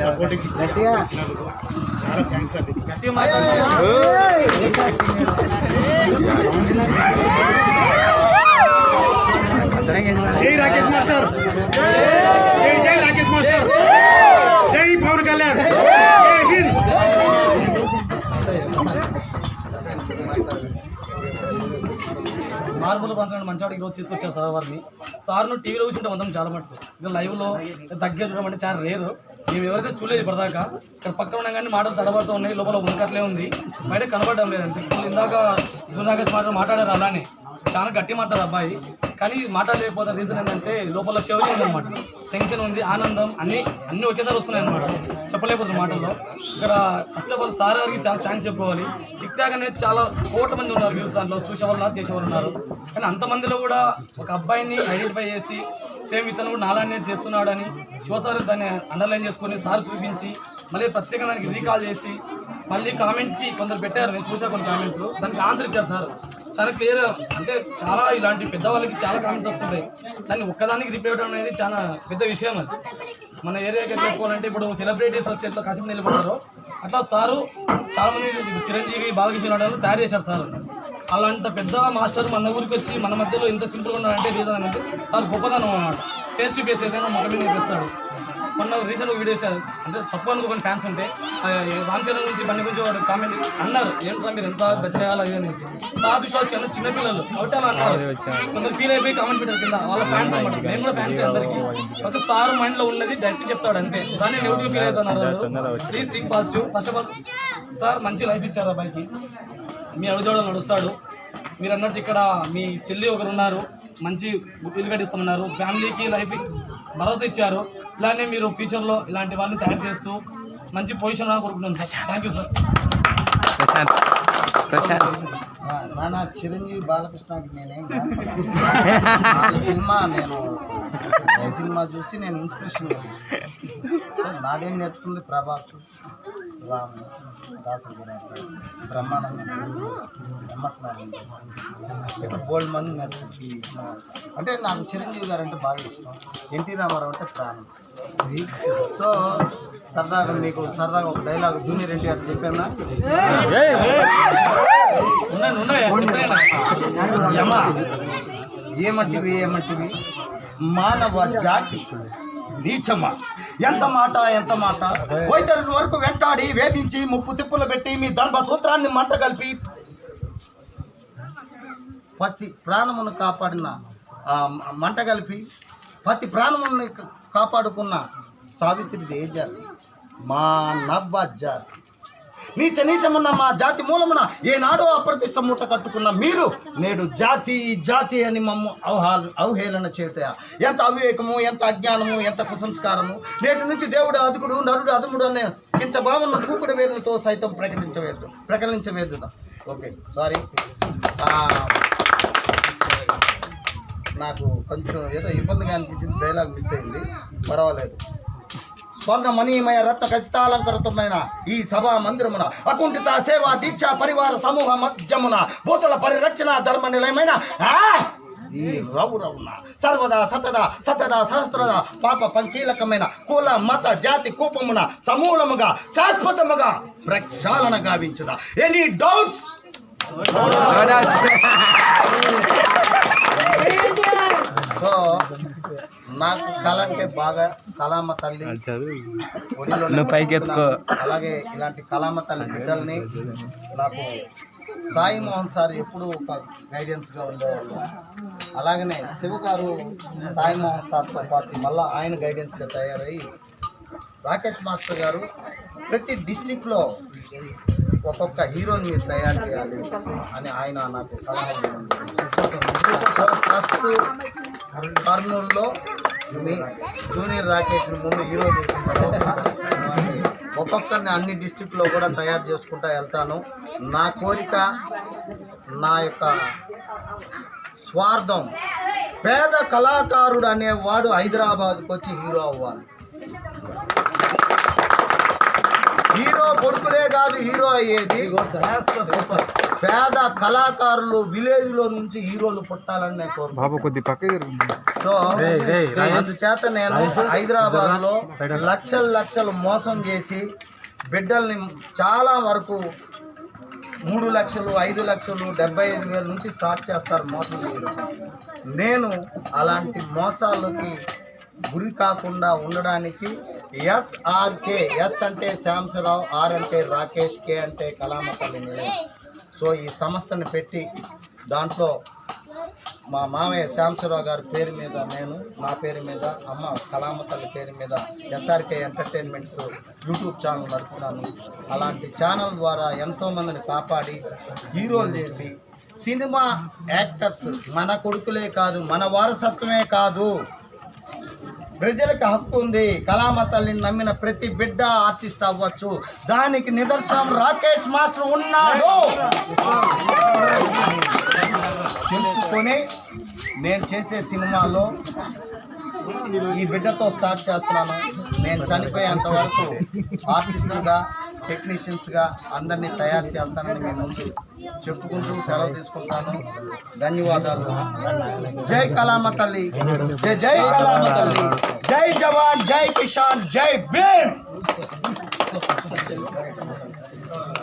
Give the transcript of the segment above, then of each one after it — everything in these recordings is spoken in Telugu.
సపోర్టింగ్ చాలా థ్యాంక్స్ జై రాకేష్ మాస్టర్. జై జై రాకేష్ మాస్టర్. జై పవన్ కళ్యాణ్ జై హింద్ మార్పులు పంచడానికి మంచివాడికి ఈరోజు తీసుకొచ్చారు సార్ వారిని. సార్ను టీవీలో కూర్చుంటే మొత్తం చాలా మటుకు. ఇంకా లైవ్లో దగ్గర చూడడం అంటే చాలా రేరు. మేము ఎవరైతే చూడలేదు ఇప్పటిదాకా ఇక్కడ పక్కన ఉన్నా కానీ మాటలు తడబడుతూ ఉన్నాయి లోపల ఉనకట్లే ఉంది. బయట కనబడడం లేదంటే ఇందాక జూనాగస్ మాట మాట్లాడారు అలానే. చాలా గట్టి మాట్లాడు అబ్బాయి. కానీ మాట్లాడలేకపోతే రీజన్ ఏంటంటే లోపల శివజీ ఉందన్నమాట. టెన్షన్ ఉంది ఆనందం అన్ని అన్ని ఒకేసారి వస్తున్నాయి అనమాట చెప్పలేకపోతుంది మాటల్లో. ఇక్కడ కష్టపడి సార్ గారికి చాలా థ్యాంక్స్ చెప్పుకోవాలి. టిక్ టాక్ అనేది చాలా కోట్ల మంది ఉన్నారు వ్యూస్ దాంట్లో చూసేవాళ్ళు ఉన్నారు చేసేవాళ్ళు ఉన్నారు కానీ అంతమందిలో కూడా ఒక అబ్బాయిని ఐడెంటిఫై చేసి సేమ్ ఇతను కూడా నాలానే చేస్తున్నాడని శివసార్ దాన్ని అండర్లైన్ చేసుకొని సార్ చూపించి మళ్ళీ ప్రత్యేకంగా దానికి రీకాల్ చేసి మళ్ళీ కామెంట్స్కి కొందరు పెట్టారు. నేను చూసా కొన్ని కామెంట్స్ దానికి ఆన్సర్ ఇచ్చారు సార్. చాలా క్లియర్ అంటే చాలా ఇలాంటి పెద్దవాళ్ళకి చాలా కామెంట్స్ వస్తుంటాయి. దాన్ని ఒక్కదానికి రిపేర్ అవడం అనేది చాలా పెద్ద విషయం అది. మన ఏరియాకి ఎట్లా పోవాలంటే ఇప్పుడు సెలబ్రిటీస్ వస్తే ఎట్లా కసిపి నిలబడతారో అట్లా సారు చాలామంది చిరంజీవి బాలకృష్ణ నాటకాలు తయారు చేశారు సార్. అలాంటి పెద్ద మాస్టర్ మన ఊరికి వచ్చి మన మధ్యలో ఇంత సింపుల్గా ఉన్నాడంటే రీజన్ అనేది సార్ గొప్పదనం అన్నమాట ఫేస్ టు ఫేస్ ఏదైనా ముఖం మీద మొన్న రీసెంట్ వీడియో అంటే తప్పు అనుకోని ఫ్యాన్స్ ఉంటే రామ్ చరణ్ గురించి బండి గురించి వాడు కామెంట్ అన్నారు. ఏంట్రా మీరు ఎంత బచ్చేయాలి అది అనేసి. సాధు చిన్న చిన్నపిల్లలు. కాబట్టి అలా అన్నారు కొందరు ఫీల్ అయిపోయి కామెంట్ పెట్టారు కింద. వాళ్ళ ఫ్యాన్స్ అనమాట నేను కూడా ఫ్యాన్స్ అందరికి. ఒక సార్ మైండ్లో ఉన్నది డైరెక్ట్ చెప్తాడు అంతే. దాన్ని నెగిటివ్ ఫీల్ అవుతున్నారు please think positive first of all sir మంచి లైఫ్ ఇచ్చారు అబ్బాయికి మీ అడుగుజోడలు నడుస్తాడు. మీరు అన్నట్టు ఇక్కడ మీ చెల్లి ఒకరు ఉన్నారు. మంచి ఇల్లు కట్టిస్తామన్నారు. ఫ్యామిలీకి లైఫ్ భరోసా ఇచ్చారు. ఇలానే మీరు ఫ్యూచర్లో ఇలాంటి వాళ్ళని తయారు చేస్తూ మంచి పొజిషన్ కోరుకుంటున్నాను sir. Thank you sir Prashanth. Prashanth. నాన్న చిరంజీవి బాలకృష్ణకి నేనేం సినిమా నేను ఈ సినిమా చూసి నేను ఇన్స్పిరేషన్ నాదేం నేర్చుకుంది ప్రభాస్? రాము దాసరి బ్రహ్మానందం ఎంఎస్ నారాయణ ఇట్లా బోల్డ్ మంది నేర్చుకుంది అంటే నాకు చిరంజీవి గారు అంటే బాగా ఇష్టం. ఎన్టీ రామారావు అంటే ప్రాణం. సో సరదాగా మీకు సరదాగా ఒక డైలాగ్ జూనియర్ ఎన్టీఆర్ చెప్పానా? ఏమంటివి ఏమంటివి? మానవ జాతి నీచమా? ఎంత మాట ఎంత మాట? వైద్యుల వరకు వెంటాడి వేధించి ముప్పు తిప్పులు పెట్టి మీ దంభ సూత్రాన్ని మంట కలిపి పసి ప్రాణమును కాపాడిన మంట కలిపి ప్రతి ప్రాణముని కాపాడుకున్న సావిత్రి ఏ మా నవ్వ జాతి నీచ నీచమున్న మా జాతి మూలమున ఏనాడో అప్రతిష్ట మూట కట్టుకున్న మీరు నేడు జాతి జాతి అని మమ్ము అవహా అవహేళన చేయుట ఎంత అవివేకము ఎంత అజ్ఞానము ఎంత కుసంస్కారము నేటి నుంచి దేవుడు అదుకుడు నరుడు అదుముడు అనే కించభావన కూకుడు వేరులతో సైతం ప్రకటించవేద్దు ప్రకటించవేద్దు ఓకే సారీ. నాకు కొంచెం ఏదో ఇబ్బందిగా అనిపించింది డైలాగ్ మిస్ అయింది. పర్వాలేదు. స్వర్ణ మనీమయ రత్న ఖచ్చితాలంకృతమైన ఈ సభా మందిరమున అకుంఠిత సేవా దీక్ష పరివార సమూహ మధ్యమున భూతుల పరిరక్షణ ధర్మ నిలయమైన! ఈ సర్వదా సతదా సతదా సహస్రద పాప పంకీలకమైన కుల మత జాతి కూపమున సమూలముగా శాశ్వతముగా ప్రక్షాళన గావించదా. ఎనీ డౌట్స్ సో నాకు కళ అంటే బాగా కళామ తల్లి. నువ్వు పైకి ఎత్తుకో. అలాగే ఇలాంటి కళామ తల్లి బిడ్డల్ని నాకు సాయి మోహన్ సార్ ఎప్పుడూ ఒక గైడెన్స్గా ఉండేవాళ్ళు. అలాగనే శివ గారు సాయి మోహన్ సార్తో పాటు మళ్ళీ ఆయన గైడెన్స్గా తయారై రాకేష్ మాస్టర్ గారు ప్రతి డిస్టిక్లో ఒక్కొక్క హీరోని మీరు తయారు చేయాలి అని ఆయన నాకు సలహా ఫస్ట్ కర్నూలులో మీ జూనియర్ రాకేష్ ముందు హీరో చేసిన తర్వాత ఒక్కొక్కరిని అన్ని డిస్టిక్లో కూడా తయారు చేసుకుంటా వెళ్తాను. నా కోరిక నా యొక్క స్వార్థం. పేద కళాకారుడు అనేవాడు హైదరాబాద్కి వచ్చి హీరో అవ్వాలి. హీరో కొడుకులే కాదు హీరో అయ్యేది. పేద కళాకారులు విలేజ్లో నుంచి హీరోలు పుట్టాలని బాబు కొద్ది పక్క సో అందుచేత నేను హైదరాబాద్లో లక్షలు లక్షలు మోసం చేసి బిడ్డల్ని చాలా వరకు మూడు లక్షలు ఐదు లక్షలు డెబ్బై ఐదు వేల నుంచి స్టార్ట్ చేస్తారు మోసం చేయడం. నేను అలాంటి మోసాలకి గురి కాకుండా ఉండడానికి ఎస్ఆర్కే ఎస్ అంటే శ్యాంసరావు ఆర్ అంటే రాకేష్ కే అంటే కళామతల్లి నిలయం సో ఈ సంస్థను పెట్టి దాంట్లో మా మామయ్య శ్యాంసరావు గారి పేరు మీద నేను నా పేరు మీద అమ్మ కళామతల్లి పేరు మీద ఎస్ఆర్కే ఎంటర్టైన్మెంట్స్ యూట్యూబ్ ఛానల్ నడుపుతున్నాను. అలాంటి ఛానల్ ద్వారా ఎంతోమందిని కాపాడి హీరోలు చేసి సినిమా యాక్టర్స్ మన కొడుకులే కాదు మన వారసత్వమే కాదు. ప్రజలకు హక్కు ఉంది. కళామ తల్లిని నమ్మిన ప్రతి బిడ్డ ఆర్టిస్ట్ అవ్వచ్చు. దానికి నిదర్శనం రాకేష్ మాస్టర్ ఉన్నాడు. తెలుసుకొని నేను చేసే సినిమాలో ఈ బిడ్డతో స్టార్ట్ చేస్తున్నాను. నేను చనిపోయేంత వరకు ఆర్టిస్టుగా టెక్నీషియన్స్గా అందరినీ తయారు చేస్తానని మీ ముందు చెప్పుకుంటూ సెలవు తీసుకుంటాను. ధన్యవాదాలు. జై కళామ తల్లి. జై జై కళామ తల్లి. జై జవాన్ జై కిషాన్ జై భీమ్.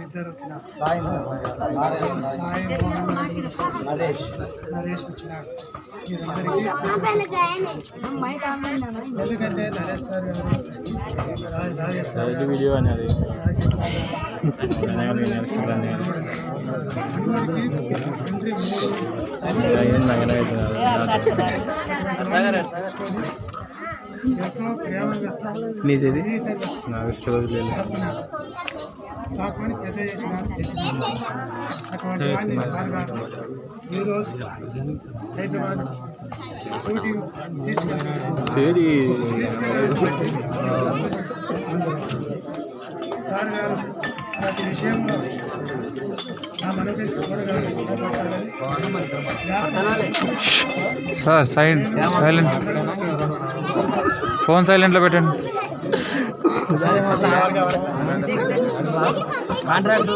ఇద్దరు వచ్చినారు సాయి నరేష్ నరేష్ వచ్చినాడు ఎందుకంటే Naresh sir Rajesh sir video అనేది సార్ గారు తండ్రి ఎంతో ప్రేమగా నీది జీవితంగా నాకు చదువులేదు సాకుని పెద్ద ఈరోజు హైదరాబాద్ సరి. సార్ గారు ప్రతి విషయంలో సార్ సైన్ సైలెంట్. ఫోన్ సైలెంట్లో పెట్టండి. కాంట్రాక్ట్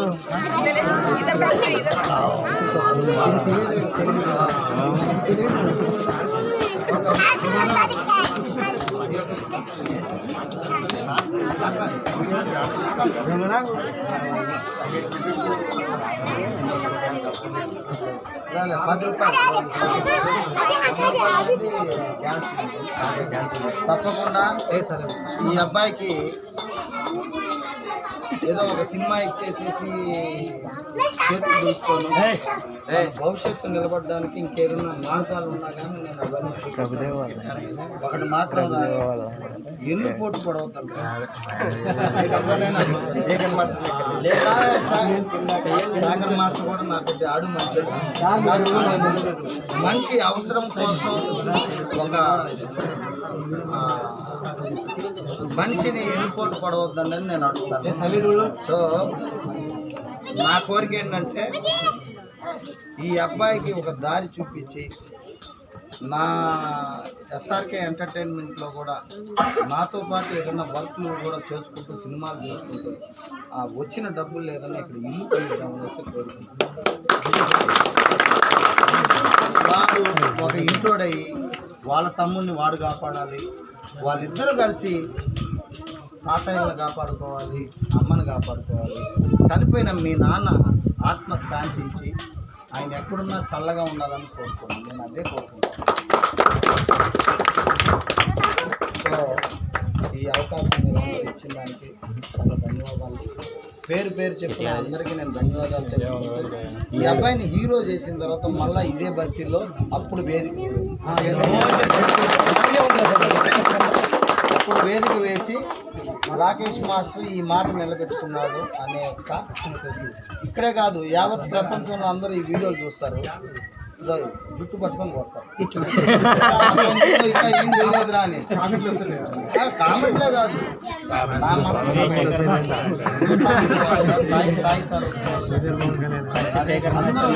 పది రూపాయలు తప్పకుండా ఈ అబ్బాయికి ఏదో ఒక సినిమా ఇచ్చేసేసి చేతులు చూసుకోను భవిష్యత్తు నిలబడడానికి ఇంకేదైనా మార్గాలు ఉన్నా కానీ నేను అవన్నీ ఒకటి మాత్రం ఎన్ని పోటీ పడవుతాను లేదా సాగర్ మాస్టర్ కూడా నాకు కొద్ది ఆడు మంచి మనిషి అవసరం కోసం ఒక మనిషిని ఎన్నుకోటు పడవద్దన్నది నేను అడుగుతాను. సో నా కోరిక ఏంటంటే ఈ అబ్బాయికి ఒక దారి చూపించి నా ఎస్ఆర్కే ఎంటర్టైన్మెంట్లో కూడా నాతో పాటు ఏదైనా వర్క్లు కూడా చేసుకుంటూ సినిమాలు చేసుకుంటూ ఆ వచ్చిన డబ్బులు ఏదైనా ఇక్కడ ఇల్లు కలిగిద్దామనేసి కోరుకుంటున్నాను. వాడు ఒక ఇంటోడయి వాళ్ళ తమ్ముడిని వాడు కాపాడాలి. వాళ్ళిద్దరూ కలిసి తాతయ్యను కాపాడుకోవాలి అమ్మని కాపాడుకోవాలి. చనిపోయిన మీ నాన్న ఆత్మ శాంతించి ఆయన ఎక్కడున్నా చల్లగా ఉండాలని కోరుకున్నాను నేను అదే కోరుకుంటాను సో ఈ అవకాశం మీరు ఇచ్చిన దానికి చాలా ధన్యవాదాలు. పేరు పేరు చెప్పిన అందరికీ నేను ధన్యవాదాలు తెలుపుకుంటూ ఈ అబ్బాయిని హీరో చేసిన తర్వాత మళ్ళీ ఇదే బస్తీలో అప్పుడు వేదిక వేదిక వేసి రాకేష్ మాస్టర్ ఈ మాట నిలబెట్టుకున్నాడు అనే ఒక ఇక్కడే కాదు యావత్ ప్రపంచంలో అందరూ ఈ వీడియోలు చూస్తారు. జుట్టు పట్టుకొని కొడతారు. ఏం తెలియదురా అని. కామెంట్లే కాదు. సాయి సాయి సార్ అందరూ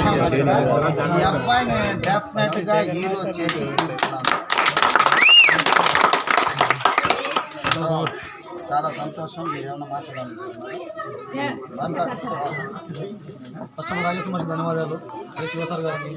ఈ అబ్బాయిని డెఫినెట్గా హీరో చేసి చాలా సంతోషం. మీరు ఏమన్నా మాట్లాడాలనుకుంటున్నారు ఫస్ట్ రాజేశ్వరి ధన్యవాదాలు. శివసార్ గారికి